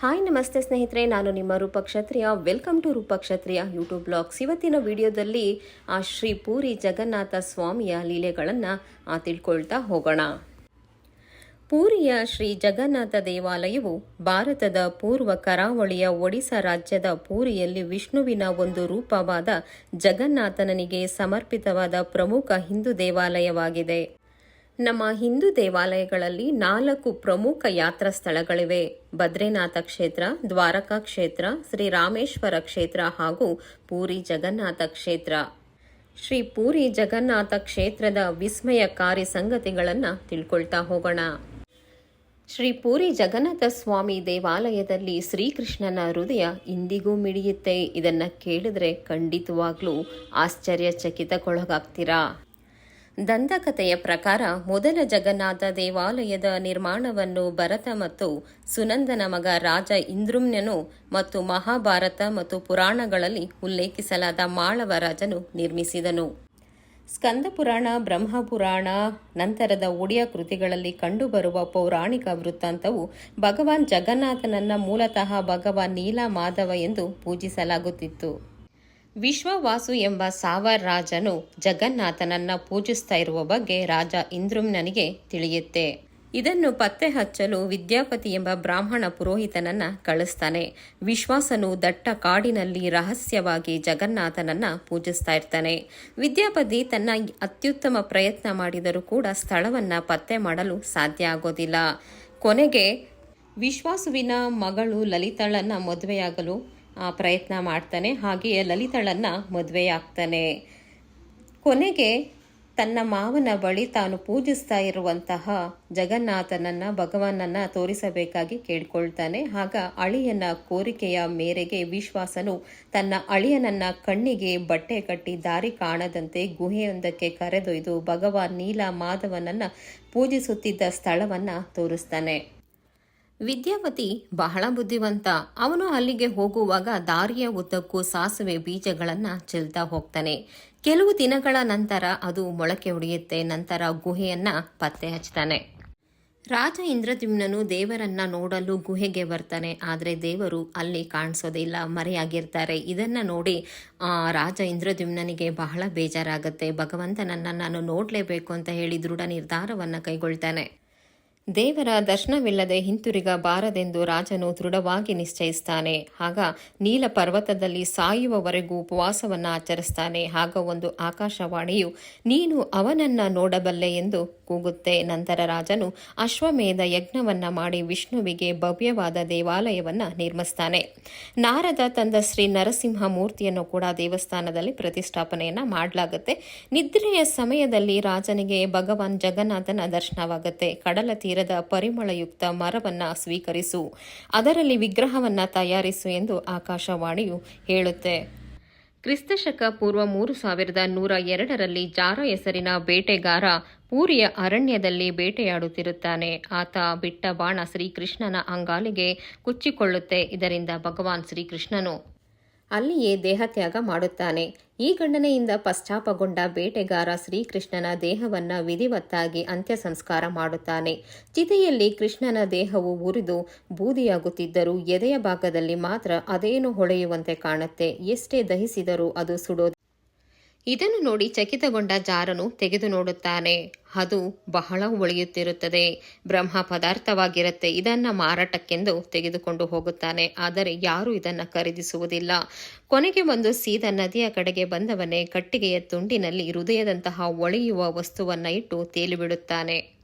Hi ನಮಸ್ತೆ ಸ್ನೇಹಿತರೆ, ನಾನು ನಿಮ್ಮ Roopakshatriya welcome to Roopakshatriya YouTube blogs ಇವತ್ತಿನ ವಿಡಿಯೋದಲ್ಲಿ ಆ ಶ್ರೀ ಪೂರಿ ಜಗನ್ನಾಥ ಸ್ವಾಮಿಯ ಲೀಲೆಗಳನ್ನು ತಿಳ್ಕೊಳ್ತಾ ಹೋಗೋಣ. ಪೂರಿಯ ಶ್ರೀ ಜಗನ್ನಾಥ ದೇವಾಲಯವು ಭಾರತದ ಪೂರ್ವ ಕರಾವಳಿಯ ಒಡಿಶಾ ರಾಜ್ಯದ ಪೂರಿಯಲ್ಲಿ ವಿಷ್ಣುವಿನ ಒಂದು ರೂಪವಾದ ಜಗನ್ನಾಥನಿಗೆ ಸಮರ್ಪಿತವಾದ ಪ್ರಮುಖ ಹಿಂದೂ ದೇವಾಲಯವಾಗಿದೆ. ನಮ್ಮ ಹಿಂದೂ ದೇವಾಲಯಗಳಲ್ಲಿ ನಾಲ್ಕು ಪ್ರಮುಖ ಯಾತ್ರಾ ಸ್ಥಳಗಳಿವೆ. ಬದ್ರಿನಾಥ ಕ್ಷೇತ್ರ, ದ್ವಾರಕಾ ಕ್ಷೇತ್ರ, ಶ್ರೀ ರಾಮೇಶ್ವರ ಕ್ಷೇತ್ರ ಹಾಗೂ ಪೂರಿ ಜಗನ್ನಾಥ ಕ್ಷೇತ್ರ. ಶ್ರೀ ಪೂರಿ ಜಗನ್ನಾಥ ಕ್ಷೇತ್ರದ ವಿಸ್ಮಯಕಾರಿ ಸಂಗತಿಗಳನ್ನು ತಿಳ್ಕೊಳ್ತಾ ಹೋಗೋಣ. ಶ್ರೀ ಪೂರಿ ಜಗನ್ನಾಥ ಸ್ವಾಮಿ ದೇವಾಲಯದಲ್ಲಿ ಶ್ರೀಕೃಷ್ಣನ ಹೃದಯ ಇಂದಿಗೂ ಮಿಡಿಯುತ್ತೆ. ಇದನ್ನು ಕೇಳಿದ್ರೆ ಖಂಡಿತವಾಗ್ಲೂ ಆಶ್ಚರ್ಯಚಕಿತಗೊಳಗಾಗ್ತೀರಾ ದಂತಕಥೆಯ ಪ್ರಕಾರ ಮೊದಲ ಜಗನ್ನಾಥ ದೇವಾಲಯದ ನಿರ್ಮಾಣವನ್ನು ಭರತ ಮತ್ತು ಸುನಂದನ ಮಗ ರಾಜ ಇಂದ್ರುಮ್ನನು ಮತ್ತು ಮಹಾಭಾರತ ಮತ್ತು ಪುರಾಣಗಳಲ್ಲಿ ಉಲ್ಲೇಖಿಸಲಾದ ಮಾಳವ ರಾಜನು ನಿರ್ಮಿಸಿದನು ಸ್ಕಂದಪುರಾಣ ಬ್ರಹ್ಮಪುರಾಣ ನಂತರದ ಒಡಿಯ ಕೃತಿಗಳಲ್ಲಿ ಕಂಡುಬರುವ ಪೌರಾಣಿಕ ವೃತ್ತಾಂತವು ಭಗವಾನ್ ಜಗನ್ನಾಥನನ್ನ ಮೂಲತಃ ಭಗವಾನ್ ನೀಲ ಮಾಧವ ಎಂದು ಪೂಜಿಸಲಾಗುತ್ತಿತ್ತು. ವಿಶ್ವವಾಸು ಎಂಬ ಸಾವರ್ ರಾಜನು ಜಗನ್ನಾಥನನ್ನ ಪೂಜಿಸ್ತಾ ಇರುವ ಬಗ್ಗೆ ರಾಜ ಇಂದ್ರುಮ್ನನಿಗೆ ತಿಳಿಯುತ್ತೆ. ಇದನ್ನು ಪತ್ತೆ ಹಚ್ಚಲು ವಿದ್ಯಾಪತಿ ಎಂಬ ಬ್ರಾಹ್ಮಣ ಪುರೋಹಿತನನ್ನ ಕಳಿಸ್ತಾನೆ. ವಿಶ್ವಾಸನು ದಟ್ಟ ಕಾಡಿನಲ್ಲಿ ರಹಸ್ಯವಾಗಿ ಜಗನ್ನಾಥನನ್ನ ಪೂಜಿಸ್ತಾ ಇರ್ತಾನೆ. ವಿದ್ಯಾಪತಿ ತನ್ನ ಅತ್ಯುತ್ತಮ ಪ್ರಯತ್ನ ಮಾಡಿದರೂ ಕೂಡ ಸ್ಥಳವನ್ನ ಪತ್ತೆ ಮಾಡಲು ಸಾಧ್ಯ ಆಗೋದಿಲ್ಲ. ಕೊನೆಗೆ, ವಿಶ್ವಾಸುವಿನ ಮಗಳು ಲಲಿತಳನ್ನ ಮದುವೆಯಾಗಲು ಪ್ರಯತ್ನ ಮಾಡ್ತಾನೆ. ಹಾಗೆಯೇ ಲಲಿತಳನ್ನ ಮದುವೆಯಾಗ್ತಾನೆ. ಕೊನೆಗೆ ತನ್ನ ಮಾವನ ಬಳಿ ತಾನು ಪೂಜಿಸ್ತಾ ಇರುವಂತಹ ಜಗನ್ನಾಥನನ್ನ ಭಗವಾನನ್ನು ತೋರಿಸಬೇಕಾಗಿ ಕೇಳ್ಕೊಳ್ತಾನೆ. ಆಗ ಅಳಿಯನ ಕೋರಿಕೆಯ ಮೇರೆಗೆ ವಿಶ್ವಾಸನು ತನ್ನ ಅಳಿಯನನ್ನ ಕಣ್ಣಿಗೆ ಬಟ್ಟೆ ಕಟ್ಟಿ ದಾರಿ ಕಾಣದಂತೆ ಗುಹೆಯೊಂದಕ್ಕೆ ಕರೆದೊಯ್ದು ಭಗವಾನ್ ನೀಲ ಮಾಧವನನ್ನು ಪೂಜಿಸುತ್ತಿದ್ದ ಸ್ಥಳವನ್ನ ತೋರಿಸ್ತಾನೆ. ವಿದ್ಯಾವತಿ ಬಹಳ ಬುದ್ಧಿವಂತ. ಅವನು ಅಲ್ಲಿಗೆ ಹೋಗುವಾಗ ದಾರಿಯ ಉದ್ದಕ್ಕೂ ಸಾಸಿವೆ ಬೀಜಗಳನ್ನ ಚೆಲ್ತಾ ಹೋಗ್ತಾನೆ. ಕೆಲವು ದಿನಗಳ ನಂತರ ಅದು ಮೊಳಕೆ ಹೊಡೆಯುತ್ತೆ ನಂತರ ಗುಹೆಯನ್ನ ಪತ್ತೆ ಹಚ್ತಾನೆ. ರಾಜ ಇಂದ್ರದ್ಯುಮ್ನನು ದೇವರನ್ನ ನೋಡಲು ಗುಹೆಗೆ ಬರ್ತಾನೆ, ಆದರೆ ದೇವರು ಅಲ್ಲಿ ಕಾಣಿಸೋದಿಲ್ಲ ಮರೆಯಾಗಿರ್ತಾರೆ. ಇದನ್ನ ನೋಡಿ ರಾಜ ಇಂದ್ರದ್ಯುಮ್ನನಿಗೆ ಬಹಳ ಬೇಜಾರಾಗುತ್ತೆ. ಭಗವಂತನನ್ನ ನಾನು ನೋಡಲೇಬೇಕು ಅಂತ ಹೇಳಿ ದೃಢ ನಿರ್ಧಾರವನ್ನ ಕೈಗೊಳ್ತಾನೆ. ದೇವರ ದರ್ಶನವಿಲ್ಲದೆ ಹಿಂತಿರುಗಬಾರದೆಂದು ರಾಜನು ದೃಢವಾಗಿ ನಿಶ್ಚಯಿಸ್ತಾನೆ. ಆಗ ನೀಲ ಪರ್ವತದಲ್ಲಿ ಸಾಯುವವರೆಗೂ ಉಪವಾಸವನ್ನ ಆಚರಿಸ್ತಾನೆ. ಆಗ ಒಂದು ಆಕಾಶವಾಣಿಯು, ನೀನು ಅವನನ್ನ ನೋಡಬಲ್ಲೆ ಎಂದು ಕೂಗುತ್ತೆ. ನಂತರ ರಾಜನು ಅಶ್ವಮೇಧ ಯಜ್ಞವನ್ನ ಮಾಡಿ ವಿಷ್ಣುವಿಗೆ ಭವ್ಯವಾದ ದೇವಾಲಯವನ್ನ ನಿರ್ಮಿಸ್ತಾನೆ. ನಾರದ ತಂದ ಶ್ರೀ ನರಸಿಂಹ ಮೂರ್ತಿಯನ್ನು ಕೂಡ ದೇವಸ್ಥಾನದಲ್ಲಿ ಪ್ರತಿಷ್ಠಾಪನೆಯನ್ನ ಮಾಡಲಾಗುತ್ತೆ. ನಿದ್ರೆಯ ಸಮಯದಲ್ಲಿ ರಾಜನಿಗೆ ಭಗವಾನ್ ಜಗನ್ನಾಥನ ದರ್ಶನವಾಗುತ್ತೆ. ಕಡಲ ತೀರದ ಪರಿಮಳಯುಕ್ತ ಮರವನ್ನ ಸ್ವೀಕರಿಸು. ಅದರಲ್ಲಿ ವಿಗ್ರಹವನ್ನ ತಯಾರಿಸು ಎಂದು ಆಕಾಶವಾಣಿಯು ಹೇಳುತ್ತೆ. ಕ್ರಿಸ್ತಶಕ ಪೂರ್ವ ಮೂರು ಸಾವಿರದ ನೂರ ಎರಡರಲ್ಲಿ ಜಾರ ಹೆಸರಿನ ಬೇಟೆಗಾರ ಪೂರಿಯ ಅರಣ್ಯದಲ್ಲಿ ಬೇಟೆಯಾಡುತ್ತಿರುತ್ತಾನೆ. ಆತ ಬಿಟ್ಟ ಬಾಣ ಶ್ರೀಕೃಷ್ಣನ ಅಂಗಾಲಿಗೆ ಕುಚ್ಚಿಕೊಳ್ಳುತ್ತೆ. ಇದರಿಂದ ಭಗವಾನ್ ಶ್ರೀಕೃಷ್ಣನು ಅಲ್ಲಿಯೇ ದೇಹತ್ಯಾಗ ಮಾಡುತ್ತಾನೆ. ಈ ಗಂಡನೆಯಿಂದ ಪಶ್ಚಾಪಗೊಂಡ ಬೇಟೆಗಾರ ಶ್ರೀಕೃಷ್ಣನ ದೇಹವನ್ನ ವಿಧಿವತ್ತಾಗಿ ಅಂತ್ಯ ಸಂಸ್ಕಾರ ಮಾಡುತ್ತಾನೆ. ಚಿತೆಯಲ್ಲಿ ಕೃಷ್ಣನ ದೇಹವು ಉರಿದು ಬೂದಿಯಾಗುತ್ತಿದ್ದರೂ ಎದೆಯ ಭಾಗದಲ್ಲಿ ಮಾತ್ರ ಅದೇನು ಹೊಳೆಯುವಂತೆ ಕಾಣುತ್ತೆ. ಎಷ್ಟೇ ದಹಿಸಿದರೂ ಅದು ಸುಡೋ ಇದನ್ನು ನೋಡಿ ಚಕಿತಗೊಂಡ ಜಾರನು ತೆಗೆದು ನೋಡುತ್ತಾನೆ. ಅದು ಬಹಳ ಉಳಿಯುತ್ತಿರುತ್ತದೆ. ಬ್ರಹ್ಮ ಪದಾರ್ಥವಾಗಿರುತ್ತೆ. ಇದನ್ನ ಮಾರಾಟಕ್ಕೆಂದು ತೆಗೆದುಕೊಂಡು ಹೋಗುತ್ತಾನೆ. ಆದರೆ ಯಾರೂ ಇದನ್ನ ಖರೀದಿಸುವುದಿಲ್ಲ. ಕೊನೆಗೆ ಒಂದು ಸೀದ ನದಿಯ ಕಡೆಗೆ ಬಂದವನೇ ಕಟ್ಟಿಗೆಯ ತುಂಡಿನಲ್ಲಿ ಹೃದಯದಂತಹ ಒಳೆಯುವ ವಸ್ತುವನ್ನ ಇಟ್ಟು ತೇಲಿಬಿಡುತ್ತಾನೆ.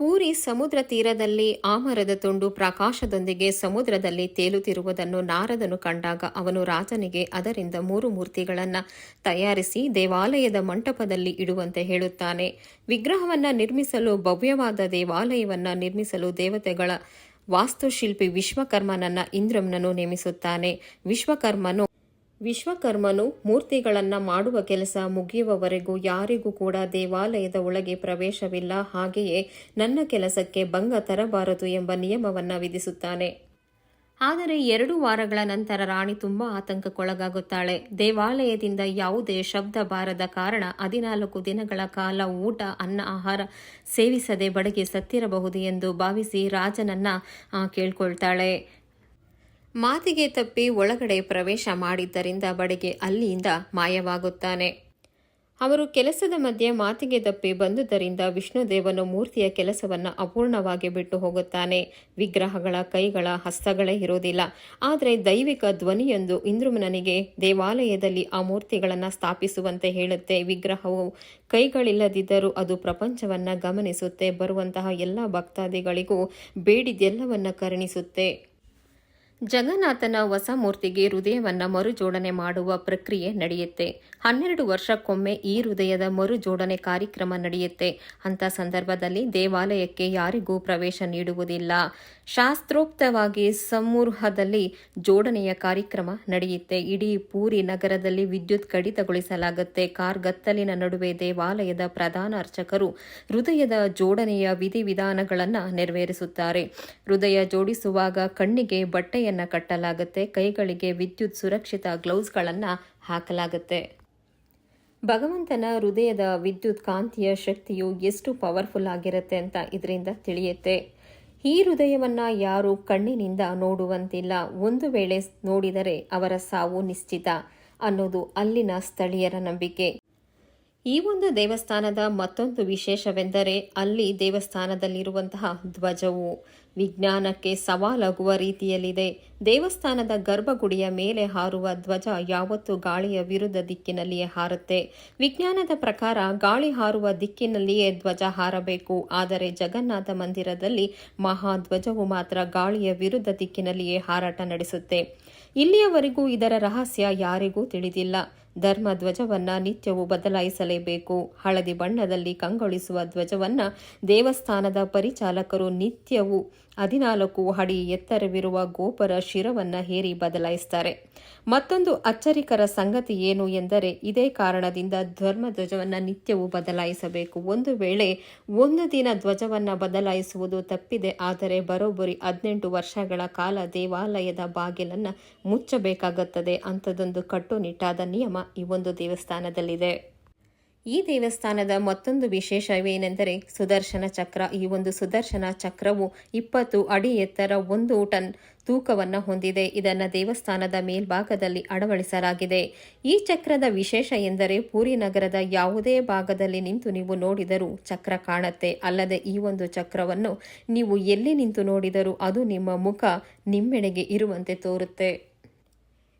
ಪೂರಿ ಸಮುದ್ರ ತೀರದಲ್ಲಿ ಆಮರದ ಮರದ ತುಂಡು ಪ್ರಕಾಶದೊಂದಿಗೆ ಸಮುದ್ರದಲ್ಲಿ ತೇಲುತ್ತಿರುವುದನ್ನು ನಾರದನು ಕಂಡಾಗ ಅವನು ರಾಜನಿಗೆ ಅದರಿಂದ ಮೂರು ಮೂರ್ತಿಗಳನ್ನು ತಯಾರಿಸಿ ದೇವಾಲಯದ ಮಂಟಪದಲ್ಲಿ ಇಡುವಂತೆ ಹೇಳುತ್ತಾನೆ. ವಿಗ್ರಹವನ್ನ ನಿರ್ಮಿಸಲು ಭವ್ಯವಾದ ದೇವಾಲಯವನ್ನ ನಿರ್ಮಿಸಲು ದೇವತೆಗಳ ವಾಸ್ತುಶಿಲ್ಪಿ ವಿಶ್ವಕರ್ಮನನ್ನ ಇಂದ್ರಮ್ನನ್ನು ನೇಮಿಸುತ್ತಾನೆ. ವಿಶ್ವಕರ್ಮನು ವಿಶ್ವಕರ್ಮನು ಮೂರ್ತಿಗಳನ್ನು ಮಾಡುವ ಕೆಲಸ ಮುಗಿಯುವವರೆಗೂ ಯಾರಿಗೂ ಕೂಡ ದೇವಾಲಯದ ಒಳಗೆ ಪ್ರವೇಶವಿಲ್ಲ. ಹಾಗೆಯೇ ನನ್ನ ಕೆಲಸಕ್ಕೆ ಭಂಗ ತರಬಾರದು ಎಂಬ ನಿಯಮವನ್ನು ವಿಧಿಸುತ್ತಾನೆ. ಆದರೆ ಎರಡು ವಾರಗಳ ನಂತರ ರಾಣಿ ತುಂಬಾ ಆತಂಕಕ್ಕೊಳಗಾಗುತ್ತಾಳೆ. ದೇವಾಲಯದಿಂದ ಯಾವುದೇ ಶಬ್ದ ಬಾರದ ಕಾರಣ ಹದಿನಾಲ್ಕು ದಿನಗಳ ಕಾಲ ಊಟ, ಅನ್ನ, ಆಹಾರ ಸೇವಿಸದೆ ಬಡಗಿ ಸತ್ತಿರಬಹುದು ಎಂದು ಭಾವಿಸಿ ರಾಜನನ್ನ ಕೇಳ್ಕೊಳ್ತಾಳೆ. ಮಾತಿಗೆ ತಪ್ಪಿ ಒಳಗಡೆ ಪ್ರವೇಶ ಮಾಡಿದ್ದರಿಂದ ಬಡಗೆ ಅಲ್ಲಿಯಿಂದ ಮಾಯವಾಗುತ್ತಾನೆ. ಅವರು ಕೆಲಸದ ಮಧ್ಯೆ ಮಾತಿಗೆ ತಪ್ಪಿ ಬಂದುದರಿಂದ ವಿಷ್ಣುದೇವನು ಮೂರ್ತಿಯ ಕೆಲಸವನ್ನು ಅಪೂರ್ಣವಾಗಿ ಬಿಟ್ಟು ಹೋಗುತ್ತಾನೆ. ವಿಗ್ರಹಗಳ ಕೈಗಳ ಹಸ್ತಗಳೇ ಇರೋದಿಲ್ಲ ಆದರೆ ದೈವಿಕ ಧ್ವನಿಯೊಂದು ಇಂದ್ರಮನಿಗೆ ದೇವಾಲಯದಲ್ಲಿ ಆ ಮೂರ್ತಿಗಳನ್ನು ಸ್ಥಾಪಿಸುವಂತೆ ಹೇಳುತ್ತೆ. ವಿಗ್ರಹವು ಕೈಗಳಿಲ್ಲದಿದ್ದರೂ ಅದು ಪ್ರಪಂಚವನ್ನು ಗಮನಿಸುತ್ತೆ. ಬರುವಂತಹ ಎಲ್ಲ ಭಕ್ತಾದಿಗಳಿಗೂ ಬೇಡಿದೆಲ್ಲವನ್ನ ಕರುಣಿಸುತ್ತೆ. ಜಗನ್ನಾಥನ ಹೊಸ ಮೂರ್ತಿಗೆ ಹೃದಯವನ್ನು ಮರುಜೋಡಣೆ ಮಾಡುವ ಪ್ರಕ್ರಿಯೆ ನಡೆಯುತ್ತೆ. ಹನ್ನೆರಡು ವರ್ಷಕ್ಕೊಮ್ಮೆ ಈ ಹೃದಯದ ಮರುಜೋಡಣೆ ಕಾರ್ಯಕ್ರಮ ನಡೆಯುತ್ತೆ. ಅಂಥ ಸಂದರ್ಭದಲ್ಲಿ ದೇವಾಲಯಕ್ಕೆ ಯಾರಿಗೂ ಪ್ರವೇಶ ನೀಡುವುದಿಲ್ಲ. ಶಾಸ್ತ್ರೋಕ್ತವಾಗಿ ಸಮೂಹದಲ್ಲಿ ಜೋಡಣೆಯ ಕಾರ್ಯಕ್ರಮ ನಡೆಯುತ್ತೆ. ಇಡೀ ಪೂರಿ ನಗರದಲ್ಲಿ ವಿದ್ಯುತ್ ಕಡಿತಗೊಳಿಸಲಾಗುತ್ತೆ. ಕಾರ್ಗತ್ತಲಿನ ನಡುವೆ ದೇವಾಲಯದ ಪ್ರಧಾನ ಅರ್ಚಕರು ಹೃದಯದ ಜೋಡಣೆಯ ವಿಧಿವಿಧಾನಗಳನ್ನು ನೆರವೇರಿಸುತ್ತಾರೆ. ಹೃದಯ ಜೋಡಿಸುವಾಗ ಕಣ್ಣಿಗೆ ಬಟ್ಟೆಯನ್ನು ಕಟ್ಟಲಾಗುತ್ತೆ. ಕೈಗಳಿಗೆ ವಿದ್ಯುತ್ ಸುರಕ್ಷಿತ ಗ್ಲೌಸ್ಗಳನ್ನು ಹಾಕಲಾಗುತ್ತೆ. ಭಗವಂತನ ಹೃದಯದ ವಿದ್ಯುತ್ ಕಾಂತಿಯ ಶಕ್ತಿಯು ಎಷ್ಟು ಪವರ್ಫುಲ್ ಆಗಿರುತ್ತೆ ಅಂತ ಇದರಿಂದ ತಿಳಿಯುತ್ತೆ. ಈ ಹೃದಯವನ್ನ ಯಾರು ಕಣ್ಣಿನಿಂದ ನೋಡುವಂತಿಲ್ಲ. ಒಂದು ವೇಳೆ ನೋಡಿದರೆ ಅವರ ಸಾವು ನಿಶ್ಚಿತ ಅನ್ನೋದು ಅಲ್ಲಿನ ಸ್ಥಳೀಯರ ನಂಬಿಕೆ. ಈ ಒಂದು ದೇವಸ್ಥಾನದ ಮತ್ತೊಂದು ವಿಶೇಷವೆಂದರೆ ಅಲ್ಲಿ ದೇವಸ್ಥಾನದಲ್ಲಿರುವಂತಹ ಧ್ವಜವು ವಿಜ್ಞಾನಕ್ಕೆ ಸವಾಲಾಗುವ ರೀತಿಯಲ್ಲಿದೆ. ದೇವಸ್ಥಾನದ ಗರ್ಭಗುಡಿಯ ಮೇಲೆ ಹಾರುವ ಧ್ವಜ ಯಾವತ್ತೂ ಗಾಳಿಯ ವಿರುದ್ಧ ದಿಕ್ಕಿನಲ್ಲಿಯೇ ಹಾರುತ್ತೆ. ವಿಜ್ಞಾನದ ಪ್ರಕಾರ ಗಾಳಿ ಹಾರುವ ದಿಕ್ಕಿನಲ್ಲಿಯೇ ಧ್ವಜ ಹಾರಬೇಕು. ಆದರೆ ಜಗನ್ನಾಥ ಮಂದಿರದಲ್ಲಿ ಮಹಾಧ್ವಜವು ಮಾತ್ರ ಗಾಳಿಯ ವಿರುದ್ಧ ದಿಕ್ಕಿನಲ್ಲಿಯೇ ಹಾರಾಟ ನಡೆಸುತ್ತೆ. ಇಲ್ಲಿಯವರೆಗೂ ಇದರ ರಹಸ್ಯ ಯಾರಿಗೂ ತಿಳಿದಿಲ್ಲ. ಧರ್ಮ ಧ್ವಜವನ್ನು ನಿತ್ಯವೂ ಬದಲಾಯಿಸಲೇಬೇಕು. ಹಳದಿ ಬಣ್ಣದಲ್ಲಿ ಕಂಗೊಳಿಸುವ ಧ್ವಜವನ್ನು ದೇವಸ್ಥಾನದ ಪರಿಚಾಲಕರು ನಿತ್ಯವೂ ಹದಿನಾಲ್ಕು ಅಡಿ ಎತ್ತರವಿರುವ ಗೋಪುರ ಶಿರವನ್ನ ಹೇರಿ ಬದಲಾಯಿಸುತ್ತಾರೆ. ಮತ್ತೊಂದು ಅಚ್ಚರಿಕರ ಸಂಗತಿ ಏನು ಎಂದರೆ, ಇದೇ ಕಾರಣದಿಂದ ಧರ್ಮ ಧ್ವಜವನ್ನ ನಿತ್ಯವೂ ಬದಲಾಯಿಸಬೇಕು. ಒಂದು ವೇಳೆ ಒಂದು ದಿನ ಧ್ವಜವನ್ನ ಬದಲಾಯಿಸುವುದು ತಪ್ಪಿದೆ, ಆದರೆ ಬರೋಬ್ಬರಿ ಹದಿನೆಂಟು ವರ್ಷಗಳ ಕಾಲ ದೇವಾಲಯದ ಬಾಗಿಲನ್ನು ಮುಚ್ಚಬೇಕಾಗುತ್ತದೆ ಅಂಥದ್ದೊಂದು ಕಟ್ಟುನಿಟ್ಟಾದ ನಿಯಮ ಈ ಒಂದು ದೇವಸ್ಥಾನದಲ್ಲಿದೆ. ಈ ದೇವಸ್ಥಾನದ ಮತ್ತೊಂದು ವಿಶೇಷವೇನೆಂದರೆ ಸುದರ್ಶನ ಚಕ್ರ. ಈ ಒಂದು ಸುದರ್ಶನ ಚಕ್ರವು ಇಪ್ಪತ್ತು ಅಡಿ ಎತ್ತರ ಒಂದು ಟನ್ ತೂಕವನ್ನು ಹೊಂದಿದೆ. ಇದನ್ನು ದೇವಸ್ಥಾನದ ಮೇಲ್ಭಾಗದಲ್ಲಿ ಅಳವಡಿಸಲಾಗಿದೆ. ಈ ಚಕ್ರದ ವಿಶೇಷ ಎಂದರೆ ಪೂರಿ ನಗರದ ಯಾವುದೇ ಭಾಗದಲ್ಲಿ ನಿಂತು ನೀವು ನೋಡಿದರೂ ಚಕ್ರ ಕಾಣತ್ತೆ. ಅಲ್ಲದೆ ಈ ಒಂದು ಚಕ್ರವನ್ನು ನೀವು ಎಲ್ಲಿ ನಿಂತು ನೋಡಿದರೂ ಅದು ನಿಮ್ಮ ಮುಖ, ನಿಮ್ಮೆಡೆಗೆ ಇರುವಂತೆ ತೋರುತ್ತೆ.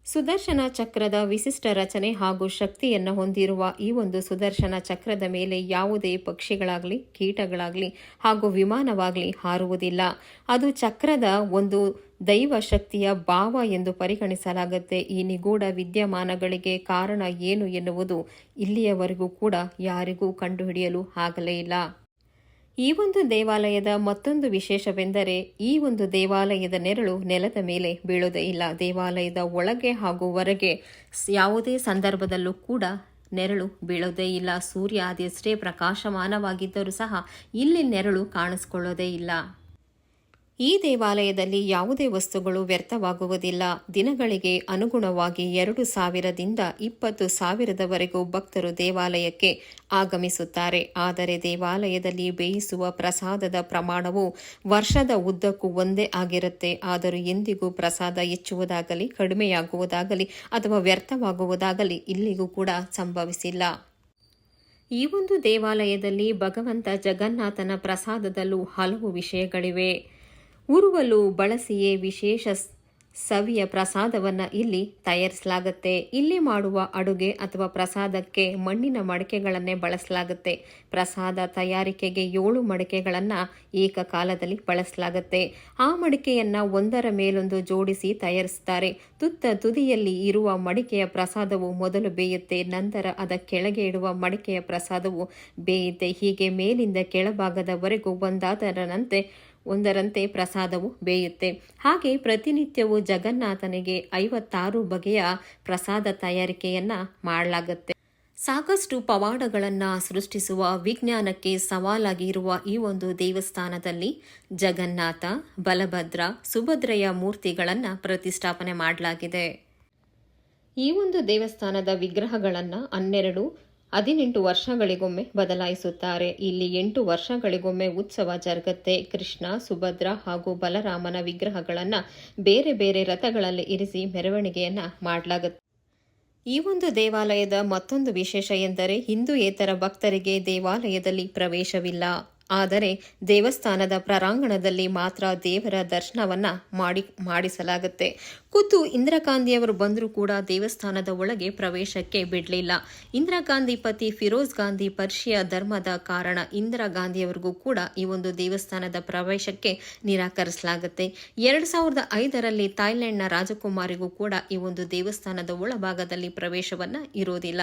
ಸುದರ್ಶನ ಚಕ್ರದ ವಿಶಿಷ್ಟ ರಚನೆ ಹಾಗೂ ಶಕ್ತಿಯನ್ನು ಹೊಂದಿರುವ ಈ ಒಂದು ಸುದರ್ಶನ ಚಕ್ರದ ಮೇಲೆ ಯಾವುದೇ ಪಕ್ಷಿಗಳಾಗಲಿ, ಕೀಟಗಳಾಗಲಿ ಹಾಗೂ ವಿಮಾನವಾಗಲಿ ಹಾರುವುದಿಲ್ಲ. ಅದು ಚಕ್ರದ ಒಂದು ದೈವ ಶಕ್ತಿಯ ಭಾವ ಎಂದು ಪರಿಗಣಿಸಲಾಗುತ್ತೆ. ಈ ನಿಗೂಢ ವಿದ್ಯಮಾನಗಳಿಗೆ ಕಾರಣ ಏನು ಎನ್ನುವುದು ಇಲ್ಲಿಯವರೆಗೂ ಕೂಡ ಯಾರಿಗೂ ಕಂಡುಹಿಡಿಯಲು ಆಗಲೇ ಇಲ್ಲ. ಈ ಒಂದು ದೇವಾಲಯದ ಮತ್ತೊಂದು ವಿಶೇಷವೆಂದರೆ ಈ ಒಂದು ದೇವಾಲಯದ ನೆರಳು ನೆಲದ ಮೇಲೆ ಬೀಳೋದೇ ಇಲ್ಲ. ದೇವಾಲಯದ ಒಳಗೆ ಹಾಗೂ ಹೊರಗೆ ಯಾವುದೇ ಸಂದರ್ಭದಲ್ಲೂ ಕೂಡ ನೆರಳು ಬೀಳೋದೇ ಇಲ್ಲ. ಸೂರ್ಯ ಅದೆಷ್ಟೇ ಪ್ರಕಾಶಮಾನವಾಗಿದ್ದರೂ ಸಹ ಇಲ್ಲಿ ನೆರಳು ಕಾಣಿಸ್ಕೊಳ್ಳೋದೇ ಇಲ್ಲ. ಈ ದೇವಾಲಯದಲ್ಲಿ ಯಾವುದೇ ವಸ್ತುಗಳು ವ್ಯರ್ಥವಾಗುವುದಿಲ್ಲ. ದಿನಗಳಿಗೆ ಅನುಗುಣವಾಗಿ ಎರಡು ಸಾವಿರದಿಂದ ಇಪ್ಪತ್ತು ಸಾವಿರದವರೆಗೂ ಭಕ್ತರು ದೇವಾಲಯಕ್ಕೆ ಆಗಮಿಸುತ್ತಾರೆ. ಆದರೆ ದೇವಾಲಯದಲ್ಲಿ ಬೇಯಿಸುವ ಪ್ರಸಾದದ ಪ್ರಮಾಣವು ವರ್ಷದ ಉದ್ದಕ್ಕೂ ಒಂದೇ ಆಗಿರುತ್ತೆ. ಆದರೂ ಎಂದಿಗೂ ಪ್ರಸಾದ ಹೆಚ್ಚುವುದಾಗಲಿ, ಕಡಿಮೆಯಾಗುವುದಾಗಲಿ ಅಥವಾ ವ್ಯರ್ಥವಾಗುವುದಾಗಲಿ ಇಲ್ಲಿಗೂ ಕೂಡ ಸಂಭವಿಸಿಲ್ಲ. ಈ ಒಂದು ದೇವಾಲಯದಲ್ಲಿ ಭಗವಂತ ಜಗನ್ನಾಥನ ಪ್ರಸಾದದಲ್ಲೂ ಹಲವು ವಿಷಯಗಳಿವೆ. ಉರುವಲು ಬಳಸಿಯೇ ವಿಶೇಷ ಸವಿಯ ಪ್ರಸಾದವನ್ನು ಇಲ್ಲಿ ತಯಾರಿಸಲಾಗುತ್ತೆ. ಇಲ್ಲಿ ಮಾಡುವ ಅಡುಗೆ ಅಥವಾ ಪ್ರಸಾದಕ್ಕೆ ಮಣ್ಣಿನ ಮಡಿಕೆಗಳನ್ನೇ ಬಳಸಲಾಗುತ್ತೆ. ಪ್ರಸಾದ ತಯಾರಿಕೆಗೆ ಏಳು ಮಡಿಕೆಗಳನ್ನು ಏಕಕಾಲದಲ್ಲಿ ಬಳಸಲಾಗುತ್ತೆ. ಆ ಮಡಿಕೆಯನ್ನು ಒಂದರ ಮೇಲೊಂದು ಜೋಡಿಸಿ ತಯಾರಿಸುತ್ತಾರೆ. ತುತ್ತ ತುದಿಯಲ್ಲಿ ಇರುವ ಮಡಿಕೆಯ ಪ್ರಸಾದವು ಮೊದಲು ಬೇಯುತ್ತೆ, ನಂತರ ಅದ ಕೆಳಗೆ ಇಡುವ ಮಡಿಕೆಯ ಪ್ರಸಾದವು ಬೇಯುತ್ತೆ. ಹೀಗೆ ಮೇಲಿಂದ ಕೆಳಭಾಗದವರೆಗೂ ಒಂದಾದರನಂತೆ ಒಂದರಂತೆ ಪ್ರಸಾದವು ಬೇಯುತ್ತೆ. ಹಾಗೆ ಪ್ರತಿನಿತ್ಯವೂ ಜಗನ್ನಾಥನಿಗೆ ಐವತ್ತಾರು ಬಗೆಯ ಪ್ರಸಾದ ತಯಾರಿಕೆಯನ್ನ ಮಾಡಲಾಗುತ್ತೆ. ಸಾಕಷ್ಟು ಪವಾಡಗಳನ್ನು ಸೃಷ್ಟಿಸುವ ವಿಜ್ಞಾನಕ್ಕೆ ಸವಾಲಾಗಿ ಇರುವ ಈ ಒಂದು ದೇವಸ್ಥಾನದಲ್ಲಿ ಜಗನ್ನಾಥ, ಬಲಭದ್ರ, ಸುಭದ್ರೆಯ ಮೂರ್ತಿಗಳನ್ನು ಪ್ರತಿಷ್ಠಾಪನೆ ಮಾಡಲಾಗಿದೆ. ಈ ಒಂದು ದೇವಸ್ಥಾನದ ವಿಗ್ರಹಗಳನ್ನು ಹನ್ನೆರಡು ಹದಿನೆಂಟು ವರ್ಷಗಳಿಗೊಮ್ಮೆ ಬದಲಾಯಿಸುತ್ತಾರೆ. ಇಲ್ಲಿ ಎಂಟು ವರ್ಷಗಳಿಗೊಮ್ಮೆ ಉತ್ಸವ ಜರುಗತ್ತೆ. ಕೃಷ್ಣ, ಸುಭದ್ರ ಹಾಗೂ ಬಲರಾಮನ ವಿಗ್ರಹಗಳನ್ನು ಬೇರೆ ಬೇರೆ ರಥಗಳಲ್ಲಿ ಇರಿಸಿ ಮೆರವಣಿಗೆಯನ್ನು ಮಾಡಲಾಗುತ್ತೆ. ಈ ಒಂದು ದೇವಾಲಯದ ಮತ್ತೊಂದು ವಿಶೇಷ ಎಂದರೆ ಹಿಂದೂಯೇತರ ಭಕ್ತರಿಗೆ ದೇವಾಲಯದಲ್ಲಿ ಪ್ರವೇಶವಿಲ್ಲ. ಆದರೆ ದೇವಸ್ಥಾನದ ಪ್ರಾಂಗಣದಲ್ಲಿ ಮಾತ್ರ ದೇವರ ದರ್ಶನವನ್ನ ಮಾಡಿ ಮಾಡಿಸಲಾಗುತ್ತೆ. ಖುದ್ದು ಇಂದಿರಾಗಾಂಧಿಯವರು ಬಂದರೂ ಕೂಡ ದೇವಸ್ಥಾನದ ಒಳಗೆ ಪ್ರವೇಶಕ್ಕೆ ಬಿಡಲಿಲ್ಲ. ಇಂದಿರಾ ಗಾಂಧಿ ಪತಿ ಫಿರೋಜ್ ಗಾಂಧಿ ಪರ್ಷಿಯ ಧರ್ಮದ ಕಾರಣ ಇಂದಿರಾ ಗಾಂಧಿಯವರಿಗೂ ಕೂಡ ಈ ಒಂದು ದೇವಸ್ಥಾನದ ಪ್ರವೇಶಕ್ಕೆ ನಿರಾಕರಿಸಲಾಗುತ್ತೆ. ಎರಡು ಸಾವಿರದ ಐದರಲ್ಲಿ ಥಾಯ್ಲೆಂಡ್ನ ರಾಜಕುಮಾರಿಗೂ ಕೂಡ ಈ ಒಂದು ದೇವಸ್ಥಾನದ ಒಳಭಾಗದಲ್ಲಿ ಪ್ರವೇಶವನ್ನ ಇರೋದಿಲ್ಲ.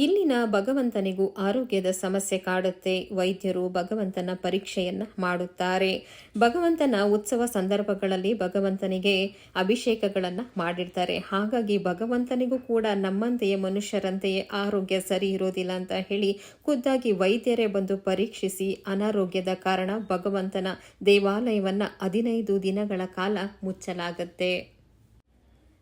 ಇಲ್ಲಿನ ಭಗವಂತನಿಗೂ ಆರೋಗ್ಯದ ಸಮಸ್ಯೆ ಕಾಡುತ್ತೆ. ವೈದ್ಯರು ಭಗವಂತನ ಪರೀಕ್ಷೆಯನ್ನ ಮಾಡುತ್ತಾರೆ. ಭಗವಂತನ ಉತ್ಸವ ಸಂದರ್ಭಗಳಲ್ಲಿ ಭಗವಂತನಿಗೆ ಅಭಿಷೇಕಗಳನ್ನು ಮಾಡಿರ್ತಾರೆ. ಹಾಗಾಗಿ ಭಗವಂತನಿಗೂ ಕೂಡ ನಮ್ಮಂತೆಯೇ ಮನುಷ್ಯರಂತೆಯೇ ಆರೋಗ್ಯ ಸರಿ ಇರೋದಿಲ್ಲ ಅಂತ ಹೇಳಿ ಖುದ್ದಾಗಿ ವೈದ್ಯರೇ ಬಂದು ಪರೀಕ್ಷಿಸಿ ಅನಾರೋಗ್ಯದ ಕಾರಣ ಭಗವಂತನ ದೇವಾಲಯವನ್ನ ಹದಿನೈದು ದಿನಗಳ ಕಾಲ ಮುಚ್ಚಲಾಗುತ್ತೆ.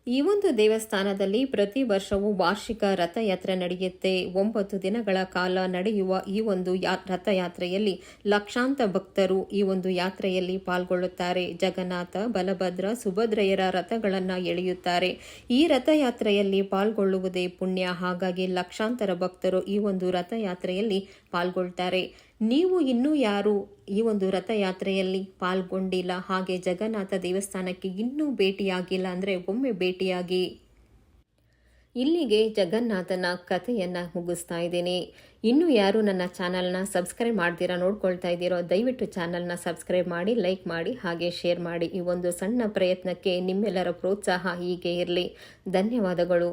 ಈ ಒಂದು ದೇವಸ್ಥಾನದಲ್ಲಿ ಪ್ರತಿ ವರ್ಷವೂ ವಾರ್ಷಿಕ ರಥಯಾತ್ರೆ ನಡೆಯುತ್ತೆ. ಒಂಬತ್ತು ದಿನಗಳ ಕಾಲ ನಡೆಯುವ ಈ ಒಂದು ರಥಯಾತ್ರೆಯಲ್ಲಿ ಲಕ್ಷಾಂತ ಭಕ್ತರು ಈ ಒಂದು ಯಾತ್ರೆಯಲ್ಲಿ ಪಾಲ್ಗೊಳ್ಳುತ್ತಾರೆ. ಜಗನ್ನಾಥ, ಬಲಭದ್ರ, ಸುಭದ್ರೆಯರ ರಥಗಳನ್ನು ಎಳೆಯುತ್ತಾರೆ. ಈ ರಥಯಾತ್ರೆಯಲ್ಲಿ ಪಾಲ್ಗೊಳ್ಳುವುದೇ ಪುಣ್ಯ. ಹಾಗಾಗಿ ಲಕ್ಷಾಂತರ ಭಕ್ತರು ಈ ಒಂದು ರಥಯಾತ್ರೆಯಲ್ಲಿ ಪಾಲ್ಗೊಳ್ತಾರೆ. ನೀವು ಇನ್ನೂ ಯಾರು? ಈ ಒಂದು ರಥಯಾತ್ರೆಯಲ್ಲಿ ಪಾಲ್ಗೊಂಡಿಲ್ಲ. ಹಾಗೆ ಜಗನ್ನಾಥ ದೇವಸ್ಥಾನಕ್ಕೆ ಇನ್ನೂ ಭೇಟಿಯಾಗಿಲ್ಲ ಅಂದರೆ ಒಮ್ಮೆ ಭೇಟಿಯಾಗಿ. ಇಲ್ಲಿಗೆ ಜಗನ್ನಾಥನ ಕಥೆಯನ್ನು ಮುಗಿಸ್ತಾ ಇದ್ದೀನಿ. ಇನ್ನೂ ಯಾರು ನನ್ನ ಚಾನಲ್ನ ಸಬ್ಸ್ಕ್ರೈಬ್ ಮಾಡ್ತೀರಾ ನೋಡ್ಕೊಳ್ತಾ ಇದ್ದೀರೋ, ದಯವಿಟ್ಟು ಚಾನಲ್ನ ಸಬ್ಸ್ಕ್ರೈಬ್ ಮಾಡಿ, ಲೈಕ್ ಮಾಡಿ, ಹಾಗೆ ಶೇರ್ ಮಾಡಿ. ಈ ಒಂದು ಸಣ್ಣ ಪ್ರಯತ್ನಕ್ಕೆ ನಿಮ್ಮೆಲ್ಲರ ಪ್ರೋತ್ಸಾಹ ಹೀಗೆ ಇರಲಿ. ಧನ್ಯವಾದಗಳು.